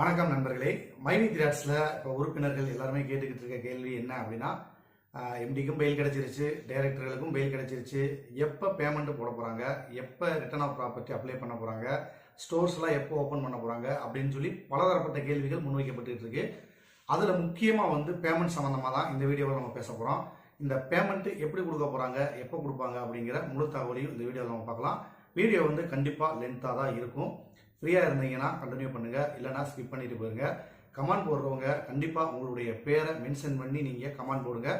வணக்கம் நண்பர்களே. மைனி திராட்ஸில் இப்போ உறுப்பினர்கள் எல்லாருமே கேட்டுக்கிட்டு இருக்க கேள்வி என்ன அப்படின்னா எம்டிக்கும் பெயில் கிடச்சிருச்சு டைரக்டர்களுக்கும் பெயில் கிடச்சிருச்சு. எப்போ பேமெண்ட் போட போகிறாங்க எப்போ ரிட்டர்ன் ஆஃப் ப்ராப்பர்ட்டி அப்ளை பண்ண போகிறாங்க ஸ்டோர்ஸ்லாம் எப்போ ஓப்பன் பண்ண போகிறாங்க அப்படின்னு சொல்லி பலதரப்பட்ட கேள்விகள் முன்வைக்கப்பட்டு இருக்கு. அதில் முக்கியமாக வந்து பேமெண்ட் சம்மந்தமாக தான் இந்த வீடியோவில் நம்ம பேச போகிறோம் இந்த பேமெண்ட்டு எப்படி கொடுக்க போகிறாங்க எப்போ கொடுப்பாங்க அப்படிங்கிற முழு தகவலையும் இந்த வீடியோவில் நம்ம பார்க்கலாம். வீடியோ வந்து கண்டிப்பாக லென்த்தாக தான் இருக்கும். ஃப்ரீயாக இருந்தீங்கன்னா கண்டினியூ பண்ணுங்கள் இல்லைனா ஸ்கிப் பண்ணிட்டு போயிருங்க. கமெண்ட் போடுறவங்க கண்டிப்பாக உங்களுடைய பேரை மென்ஷன் பண்ணி நீங்கள் கமெண்ட் போடுங்க.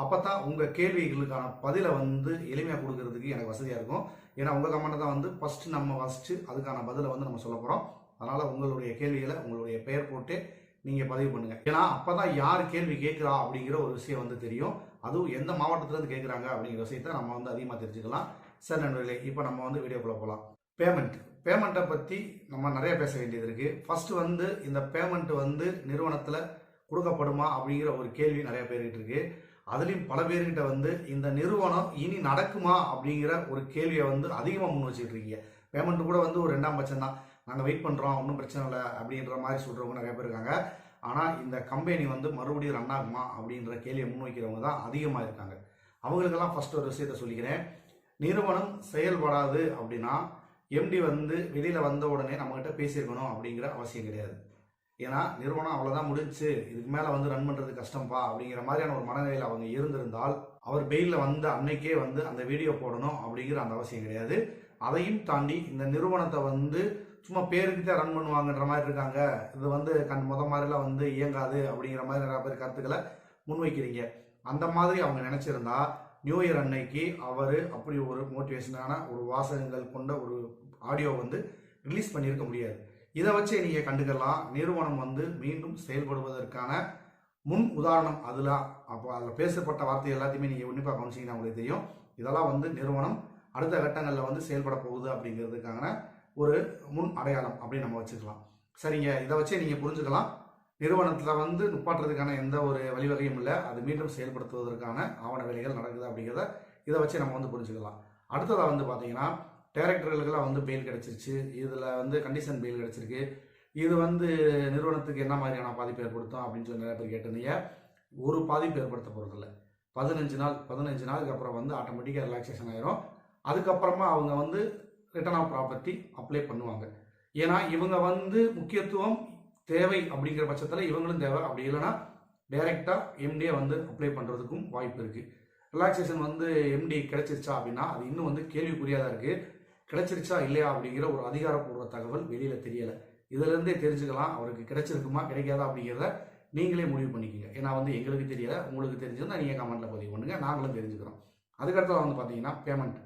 அப்போ தான் உங்கள் கேள்விகளுக்கான பதிலை வந்து எளிமையாக கொடுக்கறதுக்கு எனக்கு வசதியாக இருக்கும். ஏன்னா உங்கள் கமெண்ட்டை தான் வந்து ஃபஸ்ட்டு நம்ம வசித்து அதுக்கான பதிலை வந்து நம்ம சொல்ல போகிறோம் அதனால் உங்களுடைய கேள்விகளை உங்களுடைய பெயர் போட்டு நீங்கள் பதிவு பண்ணுங்கள் ஏன்னா அப்போ தான் யார் கேள்வி கேட்குறா அப்படிங்கிற ஒரு விஷயம் வந்து தெரியும். அதுவும் எந்த மாவட்டத்துலேருந்து கேட்குறாங்க அப்படிங்கிற விஷயத்த நம்ம வந்து அதிகமாக தெரிஞ்சுக்கலாம். சார் நண்பர்களே இப்போ நம்ம வந்து வீடியோக்குள்ளே போகலாம் பேமெண்ட் பேமெண்ட்டை பற்றி நம்ம நிறைய பேச வேண்டியது இருக்குது ஃபர்ஸ்ட் வந்து இந்த பேமெண்ட் வந்து நிறுவனத்தில் கொடுக்கப்படுமா அப்படிங்கிற ஒரு கேள்வி நிறைய பேர்கிட்ட இருக்கு. அதுலேயும் பல பேர்கிட்ட வந்து இந்த நிறுவனம் இனி நடக்குமா அப்படிங்கிற ஒரு கேள்வியை வந்து அதிகமாக முன் வச்சுக்கிட்டு இருக்கீங்க. பேமெண்ட் கூட வந்து ஒரு ரெண்டாம் பட்சம் தான். நாங்கள் வெயிட் பண்ணுறோம் ஒன்றும் பிரச்சனை இல்லை அப்படின்ற மாதிரி சொல்கிறவங்க நிறைய பேர் இருக்காங்க. ஆனால் இந்த கம்பெனி வந்து மறுபடியும் ரன் ஆகுமா அப்படின்ற கேள்வியை முன்வைக்கிறவங்க தான் அதிகமாக இருக்காங்க. அவங்களுக்கெல்லாம் ஃபர்ஸ்ட் ஒரு விஷயத்த சொல்லிக்கிறேன். நிறுவனம் செயல்படாது அப்படின்னா எம்டி வந்து வெளியில் வந்த உடனே நம்மகிட்ட பேசியிருக்கணும் அப்படிங்கிற அவசியம் கிடையாது. ஏன்னா நிறுவனம் அவ்வளோதான் முடிஞ்சுச்சு இதுக்கு மேலே வந்து ரன் பண்ணுறது கஷ்டம்பா அப்படிங்கிற மாதிரியான ஒரு மனநிலையில் அவங்க இருந்திருந்தால் அவர் பெயிலில் வந்த அன்னைக்கே வந்து அந்த வீடியோ போடணும் அப்படிங்கிற அந்த அவசியம் கிடையாது. அதையும் தாண்டி இந்த நிறுவனத்தை வந்து சும்மா பேருக்கு தான் ரன் பண்ணுவாங்கன்ற மாதிரி இருக்காங்க. இது வந்து கண் முத மாதிரிலாம் வந்து இயங்காது அப்படிங்கிற மாதிரி நிறைய பேர் கருத்துக்களை முன்வைக்கிறீங்க. அந்த மாதிரி அவங்க நினச்சிருந்தா நியூ இயர் அன்னைக்கு அவர் அப்படி ஒரு மோட்டிவேஷனான ஒரு வாசகங்கள் கொண்ட ஒரு ஆடியோ வந்து ரிலீஸ் பண்ணியிருக்க முடியாது. இதை வச்சு நீங்கள் கண்டுக்கலாம். நிறுவனம் வந்து மீண்டும் செயல்படுவதற்கான முன் உதாரணம் அதில் அப்போ அதில் பேசப்பட்ட வார்த்தை எல்லாத்தையுமே நீங்கள் உன்னிப்பாக கவனிச்சிங்கன்னா உங்களுக்கு தெரியும். இதெல்லாம் வந்து நிறுவனம் அடுத்த கட்டங்களில் வந்து செயல்பட போகுது அப்படிங்கிறதுக்கான ஒரு முன் அடையாளம் அப்படின்னு நம்ம வச்சுக்கலாம். சரிங்க. இதை வச்சே நீங்கள் புரிஞ்சுக்கலாம். நிறுவனத்தில் வந்து நுப்பாட்டுறதுக்கான எந்த ஒரு வழிவகையும் இல்லை. அது மீண்டும் செயல்படுத்துவதற்கான ஆவண வேலைகள் நடக்குது அப்படிங்கிறத இதை வச்சு நம்ம வந்து புரிஞ்சுக்கலாம். அடுத்ததாக வந்து பார்த்தீங்கன்னா டேரக்டர்களுக்கெல்லாம் வந்து பெயில் கிடச்சிருச்சு. இதில் வந்து கண்டிஷன் பெயில் கிடச்சிருக்கு. இது வந்து நிறுவனத்துக்கு என்ன மாதிரியான பாதிப்பு ஏற்படுத்தும் அப்படின்னு சொல்லி நிறைய பேர் கேட்டிருந்தீங்க. ஒரு பாதிப்பு ஏற்படுத்த போகிறதில்ல பதினஞ்சு நாள் பதினஞ்சு நாளுக்கு அப்புறம் வந்து ஆட்டோமேட்டிக்காக ரிலாக்ஸேஷன் ஆயிரும். அதுக்கப்புறமா அவங்க வந்து ரிட்டர்ன் ஆஃப் ப்ராப்பர்ட்டி அப்ளை பண்ணுவாங்க. ஏன்னா இவங்க வந்து முக்கியத்துவம் தேவை அப்படிங்கிற பட்சத்தில் இவங்களும் தேவை. அப்படி இல்லைன்னா டைரெக்டாக எம்டியை வந்து அப்ளை பண்ணுறதுக்கும் வாய்ப்பு இருக்குது ரிலாக்ஸேஷன் வந்து எம்டி கிடைச்சிருச்சா அப்படின்னா அது இன்னும் வந்து கேள்விக்குறியாக தான் இருக்குது கிடைச்சிருச்சா இல்லையா அப்படிங்கிற ஒரு அதிகாரப்பூர்வ தகவல் வெளியில் தெரியலை. இதுலேருந்தே தெரிஞ்சுக்கலாம் அவருக்கு கிடைச்சிருக்குமா கிடைக்காதா அப்படிங்கிறத நீங்களே முடிவு பண்ணிக்கோங்க. ஏன்னா வந்து எங்களுக்கு தெரியல உங்களுக்கு தெரிஞ்சிருந்தா நீங்கள் கமெண்ட்டில் பதிவு பண்ணுங்க நாங்களும் தெரிஞ்சுக்கிறோம். அதுக்கடுத்தது வந்து பார்த்தீங்கன்னா பேமெண்ட்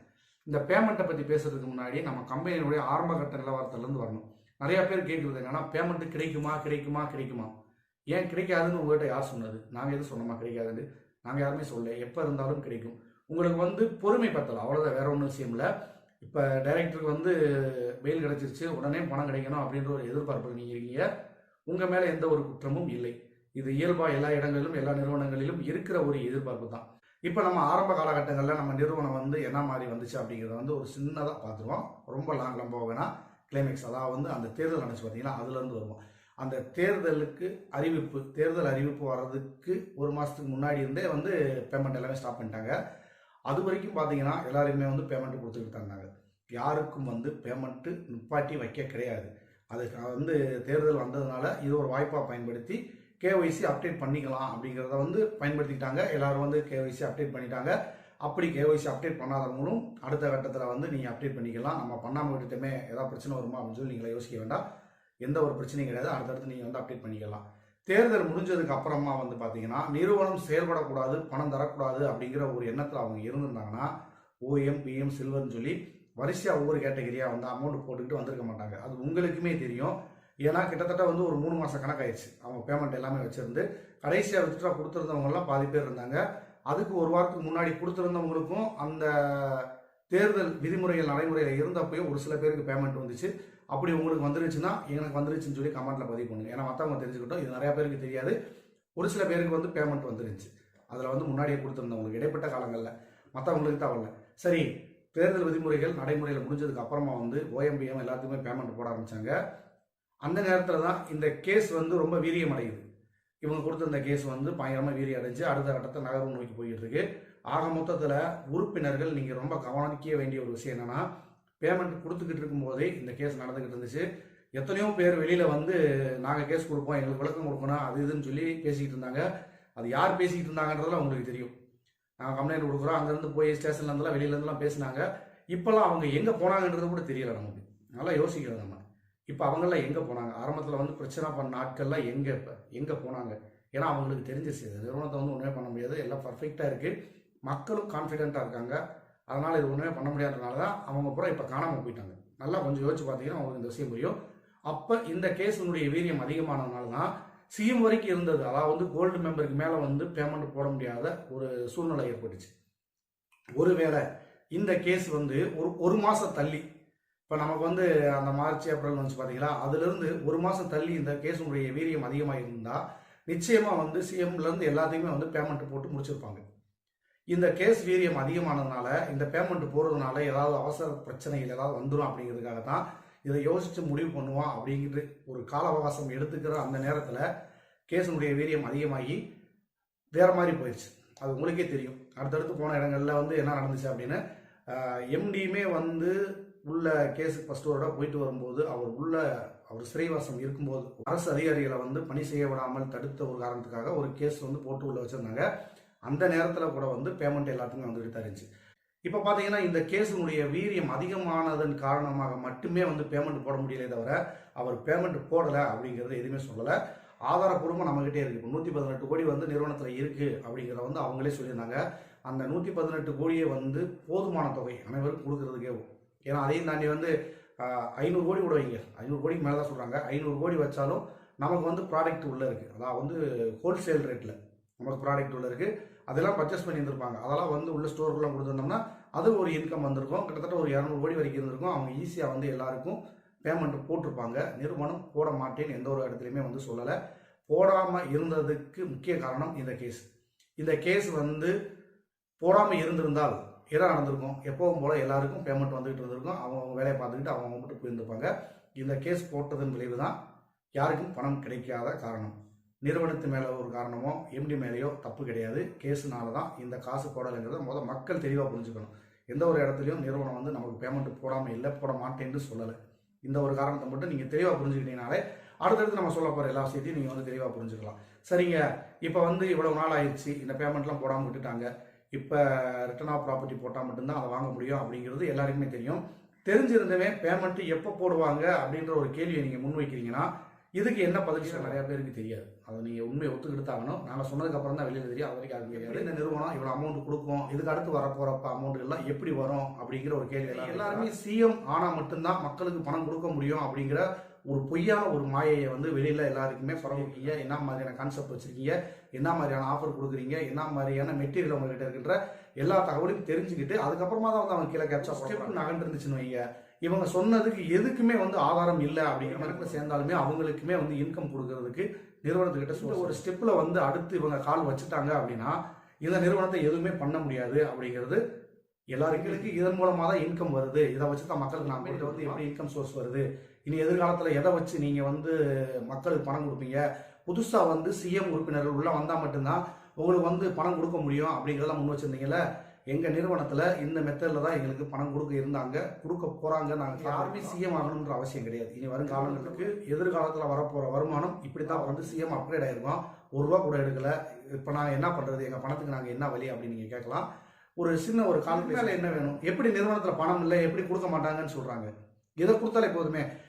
இந்த பேமெண்ட்டை பற்றி பேசுறதுக்கு முன்னாடி நம்ம கம்பெனியினுடைய ஆரம்பகட்ட நிலவரத்துலேருந்து வரணும். நிறைய பேர் கேட்குறது என்னன்னா பேமெண்ட் கிடைக்குமா கிடைக்குமா கிடைக்குமா? ஏன் கிடைக்காதுன்னு உங்கள்கிட்ட யார் சொன்னது? நாங்கள் எதுவும் சொன்னோமா கிடைக்காதுன்னு. நாங்கள் யாருமே சொல்ல எப்போ இருந்தாலும் கிடைக்கும். உங்களுக்கு வந்து பொறுமை பத்தலாம் அவ்வளோதான் வேற ஒன்றும் விஷயம் இல்லை. இப்போ டைரக்டருக்கு வந்து வெயில் கிடச்சிருச்சு. உடனே பணம் கிடைக்கணும் அப்படின்ற ஒரு எதிர்பார்ப்பு நீங்கள் இருக்கீங்க. உங்கள் மேலே எந்த ஒரு குற்றமும் இல்லை. இது இயல்பாக எல்லா இடங்களிலும் எல்லா நிறுவனங்களிலும் இருக்கிற ஒரு எதிர்பார்ப்பு தான். இப்போ நம்ம ஆரம்ப காலகட்டங்களில் நம்ம நிறுவனம் வந்து என்ன மாதிரி வந்துச்சு அப்படிங்கிறத வந்து ஒரு சின்னதாக பார்த்துருவோம். ரொம்ப லாங் லம்ப வேணா கிளைமேக்ஸ் அதாவது வந்து அந்த தேர்தல் நடந்துச்சு பார்த்தீங்கன்னா அதுலேருந்து வருவோம். அந்த தேர்தலுக்கு அறிவிப்பு தேர்தல் அறிவிப்பு வர்றதுக்கு ஒரு மாதத்துக்கு முன்னாடி இருந்தே வந்து பேமெண்ட் எல்லாமே ஸ்டாப் பண்ணிட்டாங்க. அது வரைக்கும் பார்த்தீங்கன்னா எல்லாருமே வந்து பேமெண்ட் கொடுத்துக்கிட்டு இருந்தாங்க. யாருக்கும் வந்து பேமெண்ட்டு நிப்பாட்டி வைக்க கிடையாது. அதுக்கு வந்து தேர்தல் வந்ததுனால இது ஒரு வாய்ப்பாக பயன்படுத்தி கேஒய்சி அப்டேட் பண்ணிக்கலாம் அப்படிங்கிறத வந்து பயன்படுத்திக்கிட்டாங்க. எல்லாரும் வந்து கேஒய்சி அப்டேட் பண்ணிட்டாங்க. அப்படி கேஒய்சி அப்டேட் பண்ணாதவங்களும் அடுத்த கட்டத்தில் வந்து நீங்கள் அப்டேட் பண்ணிக்கலாம். நம்ம பண்ணாமல் விட்டுட்டுமே ஏதாவது பிரச்சனை வருமா அப்படின்னு சொல்லி நீங்களே யோசிக்க வேண்டாம். எந்த ஒரு பிரச்சனையும் கிடையாது. அடுத்தடுத்து நீங்கள் வந்து அப்டேட் பண்ணிக்கலாம். தேர்தல் முடிஞ்சதுக்கு அப்புறமா வந்து பார்த்தீங்கன்னா நிறுவனம் செயல்படக்கூடாது பணம் தரக்கூடாது அப்படிங்கிற ஒரு எண்ணத்தில் அவங்க இருந்திருந்தாங்கன்னா ஓஎம் பிஎம் சில்வர்னு சொல்லி வரிசையாக ஒவ்வொரு கேட்டகரியாக வந்து அமௌண்ட் போட்டுக்கிட்டு வந்திருக்க மாட்டாங்க. அது உங்களுக்குமே தெரியும். ஏன்னா கிட்டத்தட்ட வந்து ஒரு மூணு மாதம் கணக்காயிடுச்சு. அவங்க பேமெண்ட் எல்லாமே வச்சுருந்து கடைசியாக வித்ட்ரா கொடுத்துருந்தவங்கலாம் பாதி பேர் இருந்தாங்க. அதுக்கு ஒரு வாரத்துக்கு முன்னாடி கொடுத்துருந்தவங்களுக்கும் அந்த தேர்தல் விதிமுறைகள் நடைமுறையில் இருந்தப்பயும் ஒரு சில பேருக்கு பேமெண்ட் வந்துச்சு. அப்படி உங்களுக்கு வந்துருச்சுன்னா எனக்கு வந்துருச்சுன்னு சொல்லி கமெண்ட்டில் பதிவு பண்ணுங்க. ஏன்னா மற்றவங்க தெரிஞ்சுக்கிட்டோம். இது நிறையா பேருக்கு தெரியாது. ஒரு சில பேருக்கு வந்து பேமெண்ட் வந்துருச்சு. அதில் வந்து முன்னாடியே கொடுத்துருந்தவங்களுக்கு இடைப்பட்ட காலங்களில். மற்றவங்களுக்கு தான் சரி தேர்தல் விதிமுறைகள் நடைமுறையில் முடிஞ்சதுக்கு அப்புறமா வந்து ஓஎம்பிஎம் எல்லாத்துக்குமே பேமெண்ட் போட ஆரம்பித்தாங்க அந்த நேரத்தில் தான் இந்த கேஸ் வந்து ரொம்ப வீரியம் அடையுது இவங்க கொடுத்த இந்த கேஸ் வந்து பயங்கரமாக வீரி அடைஞ்சு அடுத்த கட்டத்தை நகர்வு நோக்கி போயிட்டு இருக்கு ஆக மொத்தத்தில் உறுப்பினர்கள் நீங்கள் ரொம்ப கவனிக்க வேண்டிய ஒரு விஷயம் என்னன்னா பேமெண்ட் கொடுத்துக்கிட்டு இருக்கும்போதே இந்த கேஸ் நடந்துக்கிட்டு இருந்துச்சு. எத்தனையோ பேர் வெளியில் வந்து நாங்கள் கேஸ் கொடுப்போம் எங்களுக்கு விளக்கம் கொடுக்கணும் அது இதுன்னு சொல்லி பேசிக்கிட்டு இருந்தாங்க. அது யார் பேசிக்கிட்டு இருந்தாங்கன்றதெல்லாம் உங்களுக்கு தெரியும். நாங்கள் கம்ப்ளைண்ட் கொடுக்குறோம். அங்கேருந்து போய் ஸ்டேஷன்லேருந்துலாம் வெளியிலேருந்துலாம் பேசினாங்க. இப்போல்லாம் அவங்க எங்கே போனாங்கன்றது கூட தெரியல நமக்கு. நல்லா யோசிக்கிறோம் நம்ம. இப்போ அவங்கெல்லாம் எங்கே போனாங்க? ஆரம்பத்தில் வந்து பிரச்சனை பண்ண ஆட்கள்லாம் எங்கே இப்போ? எங்கே போனாங்க? ஏன்னா அவங்களுக்கு தெரிஞ்சிருச்சு. இந்த நிறுவனத்தை வந்து ஒன்றுமே பண்ண முடியாது. எல்லாம் பர்ஃபெக்டாக இருக்குது மக்களும் கான்ஃபிடென்ட்டாக இருக்காங்க. அதனால் இது ஒன்றுமே பண்ண முடியாதனால தான் அவங்க பூரா இப்போ காணாமல் போயிட்டாங்க. நல்லா கொஞ்சம் யோசிச்சு பார்த்தீங்கன்னா அவங்களுக்கு இந்த விஷயம் புரியும். அப்போ இந்த கேஸினுடைய வீரியம் அதிகமானதுனால தான் சிஎம் வரைக்கும் இருந்தது. அதாவது வந்து கோல்டு மெம்பருக்கு மேலே வந்து பேமெண்ட் போட முடியாத ஒரு சூழ்நிலை ஏற்பட்டுச்சு. ஒருவேளை இந்த கேஸ் வந்து ஒரு ஒரு மாதம் தள்ளி இப்போ நமக்கு வந்து அந்த மார்ச் ஏப்ரல் வந்து பார்த்தீங்களா அதுலேருந்து ஒரு மாதம் தள்ளி இந்த கேஸுடைய வீரியம் அதிகமாக இருந்தால் நிச்சயமாக வந்து சிஎம்லேருந்து எல்லாத்தையுமே வந்து பேமெண்ட் போட்டு முடிச்சிருப்பாங்க. இந்த கேஸ் வீரியம் அதிகமானதுனால இந்த பேமெண்ட் போகிறதுனால ஏதாவது அவசர பிரச்சனைகள் ஏதாவது வந்துடும் அப்படிங்கிறதுக்காக தான் இதை யோசித்து முடிவு பண்ணுவோம் அப்படிங்கிற ஒரு கால அவகாசம் எடுத்துக்கிற அந்த நேரத்தில் கேஸினுடைய வீரியம் அதிகமாகி வேற மாதிரி போயிடுச்சு அது உங்களுக்கே தெரியும். அடுத்தடுத்து போன இடங்கள்ல வந்து என்ன நடந்துச்சு அப்படின்னு எம்டியுமே வந்து உள்ள கேஸ் ஃபர்ஸ்டோட போயிட்டு வரும்போது அவர் உள்ள அவர் சிறைவாசம் இருக்கும்போது அரசு அதிகாரிகளை வந்து பணி செய்ய விடாமல் தடுத்த ஒரு காரணத்துக்காக ஒரு கேஸ் வந்து போட்டு உள்ள வச்சிருந்தாங்க. அந்த நேரத்தில் கூட வந்து பேமெண்ட் எல்லாத்துக்குமே வந்துகிட்டு தான் இருந்துச்சு இப்போ பார்த்தீங்கன்னா இந்த கேஸினுடைய வீரியம் அதிகமானதன் காரணமாக மட்டுமே வந்து பேமெண்ட் போட முடியலை தவிர அவர் பேமெண்ட் போடலை அப்படிங்கிறது எதுவுமே சொல்லலை. ஆதாரப்பூர்வமாக நம்மகிட்டே இருக்குது இப்போ நூற்றி பதினெட்டு கோடி வந்து நிறுவனத்தில் இருக்குது அப்படிங்கிறத வந்து அவங்களே சொல்லியிருந்தாங்க. அந்த நூற்றி பதினெட்டு கோடியை வந்து போதுமான தொகை அனைவரும் கொடுக்கறதுக்கே ஏன்னா அதையும் தாண்டி வந்து ஐநூறு கோடி கூட வைங்க. ஐநூறு கோடிக்கு மேலே தான் சொல்கிறாங்க ஐநூறு கோடி வச்சாலும் நமக்கு வந்து ப்ராடக்ட் உள்ளே இருக்குது அதாவது வந்து ஹோல்சேல் ரேட்டில் நமக்கு ப்ராடக்ட் உள்ளே இருக்குது அதெல்லாம் பர்ச்சேஸ் பண்ணி இருந்திருப்பாங்க அதெல்லாம் வந்து உள்ள ஸ்டோருக்குள்ள கொடுத்துருந்தோம்னா அது ஒரு இன்கம் வந்திருக்கும். கிட்டத்தட்ட ஒரு இரநூறு கோடி வரைக்கும் இருந்திருக்கும். அவங்க ஈஸியாக வந்து எல்லாருக்கும் பேமெண்ட் போட்டிருப்பாங்க. நிறுவனம் போட மாட்டேன்னு எந்த ஒரு இடத்துலையுமே வந்து சொல்லலை. போடாமல் இருந்ததுக்கு முக்கிய காரணம் இந்த கேஸ் இந்த கேஸ் வந்து போடாமல் இருந்திருந்தால் இடம் நடந்திருக்கும் எப்பவும் போல எல்லாருக்கும் பேமெண்ட் வந்துகிட்டு இருந்திருக்கும். அவங்க வேலையை பார்த்துக்கிட்டு அவங்க மட்டும் போயிருந்திருப்பாங்க. இந்த கேஸ் போட்டதன் விளைவு தான் யாருக்கும் பணம் கிடைக்காத காரணம். நிறுவனத்து மேலே ஒரு காரணமோ எம்டி மேலேயோ தப்பு கிடையாது. கேஸுனால தான் இந்த காசு போடலைங்கிறத முதல் மக்கள் தெளிவாக புரிஞ்சுக்கணும். எந்த ஒரு இடத்துலையும் நிறுவனம் வந்து நமக்கு பேமெண்ட் போடாமல் இல்லை போட மாட்டேன்னு சொல்லலை. இந்த ஒரு காரணத்தை மட்டும் நீங்கள் தெளிவாக புரிஞ்சுக்கிட்டீங்கனாலே அடுத்தடுத்து நம்ம சொல்ல போகிற எல்லா விஷயத்தையும் நீங்கள் வந்து தெளிவாக புரிஞ்சுக்கலாம். சரிங்க. இப்போ வந்து இவ்வளவு நாள் ஆயிடுச்சு. இந்த பேமெண்ட்லாம் போடாமல் விட்டுட்டாங்க. இப்போ ரிட்டர்ன் ஆஃப் ப்ராப்பர்ட்டி போட்டால் மட்டும்தான் அதை வாங்க முடியும் அப்படிங்கிறது எல்லாருக்குமே தெரியும். தெரிஞ்சிருந்தவே பேமெண்ட் எப்போ போடுவாங்க அப்படின்ற ஒரு கேள்வியை நீங்கள் முன்வைக்கிறீங்கன்னா இதுக்கு என்ன பதில் நிறைய பேருக்கு தெரியாது. அதை நீங்கள் உண்மையை ஒத்துக்கிட்டு தாகணும் நாங்கள் சொன்னதுக்கு அப்புறம் தான் வெளியில் தெரியும். அது வரைக்கும் யாருக்கும் தெரியாது. இந்த நிறுவனம் இவ்வளோ அமௌண்ட் கொடுக்கும் இதுக்கு அடுத்து வர போகிறப்ப அமௌண்ட் எல்லாம் எப்படி வரும் அப்படிங்கிற ஒரு கேள்வி எல்லாருமே சிஎம் ஆனால் மட்டும்தான் மக்களுக்கு பணம் கொடுக்க முடியும் அப்படிங்கிற ஒரு பொய்யான ஒரு மாயையை வந்து வெளியில் எல்லாருக்குமே பரவிருக்கீங்க என்ன மாதிரியான கான்செப்ட் வச்சிருக்கீங்க? என்ன மாதிரியான ஆஃபர் கொடுக்குறீங்க? என்ன மாதிரியான மெட்டீரியல் உங்ககிட்ட இருக்கின்ற எல்லா தகவலையும் தெரிஞ்சுக்கிட்டு அதுக்கப்புறமா தான் வந்து அவங்க கீழே கேப்சா ஸ்டெப் நகர்ந்து இருந்துச்சுன்னு வைங்க. இவங்க சொன்னதுக்கு எதுக்குமே வந்து ஆதாரம் இல்லை அப்படிங்கிற மாதிரி சேர்ந்தாலுமே அவங்களுக்குமே வந்து இன்கம் கொடுக்கறதுக்கு நிறுவனத்துக்கிட்ட சொல்ல ஒரு ஸ்டெப்பில் வந்து அடுத்து இவங்க கால் வச்சுட்டாங்க அப்படின்னா இந்த நிறுவனத்தை எதுவுமே பண்ண முடியாது அப்படிங்கிறது எல்லாருக்கும் இதன் மூலமாக தான் இன்கம் வருது. இதை வச்சு தான் மக்களுக்கு நான் வந்து எப்படி இன்கம் சோர்ஸ் வருது? இனி எதிர்காலத்தில் எதை வச்சு நீங்கள் வந்து மக்களுக்கு பணம் கொடுப்பீங்க? புதுசாக வந்து சிஎம் உறுப்பினர்கள் உள்ளே வந்தால் மட்டும்தான் உங்களுக்கு வந்து பணம் கொடுக்க முடியும் அப்படிங்கிறதெல்லாம் முன் வச்சிருந்தீங்கல்ல? எங்கள் நிறுவனத்தில் இந்த மெத்தடில் தான் எங்களுக்கு பணம் கொடுக்க இருந்தாங்க. கொடுக்க போகிறாங்க நாங்கள் யாருமே சிஎம் ஆகணுன்ற அவசியம் கிடையாது. இனி வரும் காலங்களுக்கு எதிர்காலத்தில் வரப்போகிற வருமானம் இப்படி தான் வந்து சிஎம் அப்கிரேட் ஆயிருக்கோம். ஒரு ரூபா கூட எடுக்கல. இப்போ நாங்கள் என்ன பண்ணுறது எங்கள் பணத்துக்கு நாங்கள் என்ன வழி அப்படின்னு நீங்கள் கேட்கலாம். ஒரு சின்ன ஒரு கால் மேலே என்ன வேணும்? எப்படி நிறுவனத்தில் பணம் இல்லை? எப்படி கொடுக்க மாட்டாங்கன்னு சொல்கிறாங்க எதை கொடுத்தாலே போதுமே.